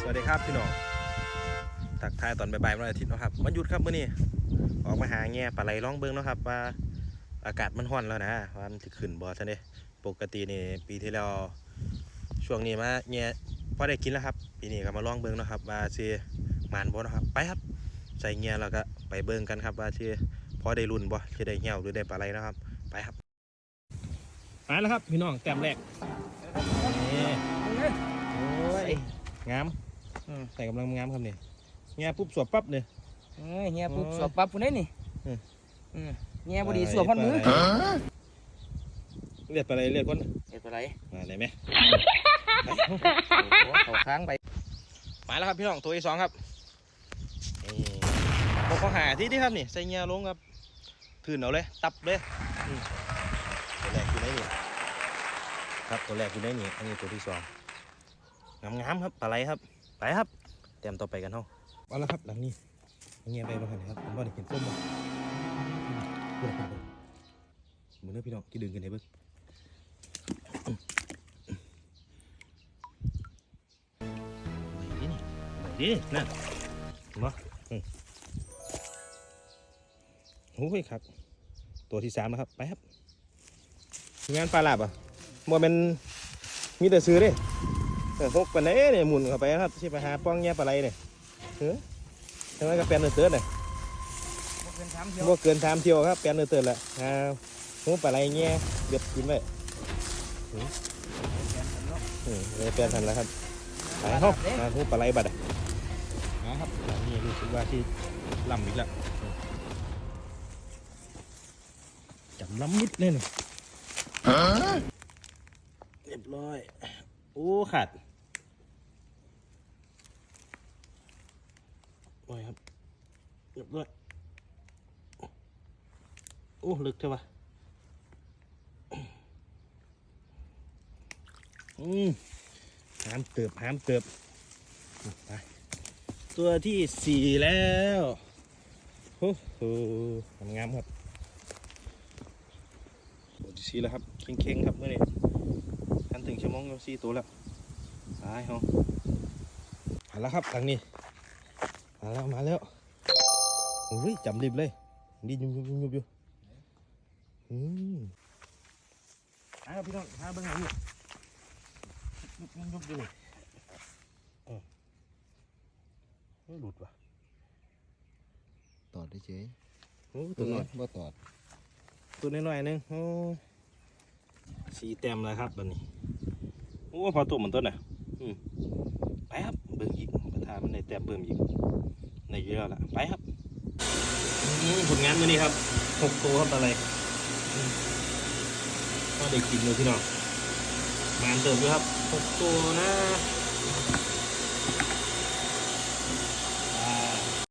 สวัสดีครับพี่น้องทักทายตอนบ่ายๆวันอาทิตย์นะครับวันหยุดครับมื้อนี้ออกมาหาแง่ปลาไหลร้องเบิ่งนะครับว่าอากาศมันร้อนแล้วนะว่ามันจะขึ้นบ่อซะเด้ปกตินี่ปีที่แล้วช่วงนี้มาแง่พอได้กินแล้วครับ ปีนี้ก็มาลองเบิ่งนะครับว่าสิหมานบ่นะครับไปครับใส่แง่แล้วก็ไปเบิ่งกันครับว่าสิพอได้รุ่นบ่สิได้เหี่ยวหรือได้ปลาไหลนะครับ ไปครับมาแล้วครับพี่น้องแต้มแรก งามอืมใส่กำลังงามครับนี่แง่ปุ๊บสวบปั๊บเลย เอ้ยเฮียปุ๊บโอ้สวบปั๊บพุ่นได้นี่อืมอืมเฮียบ่ดีสวบพันมือเรียกไปอะไรเรียกคนเฮ็ดอะไรมาได้ไหมโอ้โหเขาค้างไปมาแล้วครับพี่น้องตัวที่สองครับนี่พวกเขาหาที่ที่ครับนี่ใส่เงียลงครับถืนเอาเลย ตับเลยอืมตัวแรกอยู่ไหนนี่ครับตัวแรกอยู่ไหนนี่อันนี้ตัวที่สอง งามๆครับปลาไหลครับไปครับเตรียมต่อไปกันเฮาเอาละครับหลังนี้เอาเงียไปบ้างครับผมว่าได้เห็นส้มบ่เบิ่งเบิ่งเบิ่งเหมือนเด้อพี่น้องที่ดึงกันให้เบิ่งนี่นี่นี่นั่นมาอืมโอ้ยครับ ตัวที่สามนะครับ ไปครับมีงานปลาหลาบอะมัวเป็นมีแต่ซื้อเด้ เออพกกันเด้เนี่ยหมุนเข้าไปครับที่ไปหาป้องแง่ปลาไหลเนี่ยเออทำไมก็แปลนเตือนๆเลยบ่เกินสามเที่ยวพวกเกินสามเที่ยวครับแปลนเตือนๆแหละหาหูปลาไหลแง่เบ็ดกินไว้อืมเลยแปลนทันแล้วครับไปห้องมาหูปลาไหลบัดอะนะครับอันนี่รู้สึกว่าที่ลำอีกแล้วจับลำมิดเลยนี่เรียบร้อย โอ้ขาดโอ้ยครับ เรียบร้อยโอ้ลึกใช่ปะอืมหามเติบหามเติบไปตัวที่สี่แล้วโอ้โหงามครับตัวที่สี่แล้วครับเข่งๆครับเมื่อนี้ทันถึงชั่วโมงแล้วสี่ตัวแล้วไปเฮามาแล้วครับทางนี้มาแล้วมาแล้ว โอ้ยจำริบเลยดียุบยุบยุบยุบอยู่อืมไปครับพี่น้องหาเบิ้งหาอยู่ยุบยุบยุบอยู่นี่เออไม่หลุดว่ะตอดได้เฉยโอ้ตัวน้อยบ่ตอด ตัวน้อยๆหนึงโอ้สีเต็มเลยครับบันนี้โอ้พอตัวเหมือนต้นน่ะอืมไปครับเบิ่งอีกประธานมันในแต้มเบิ่มอีกในเยอะละไปครับอืมผล งานมื้อนี้ครับหกตัวครับอะไรก็ได้กินเลยพี่น้องมานเติมด้วยครับหกตัวนะ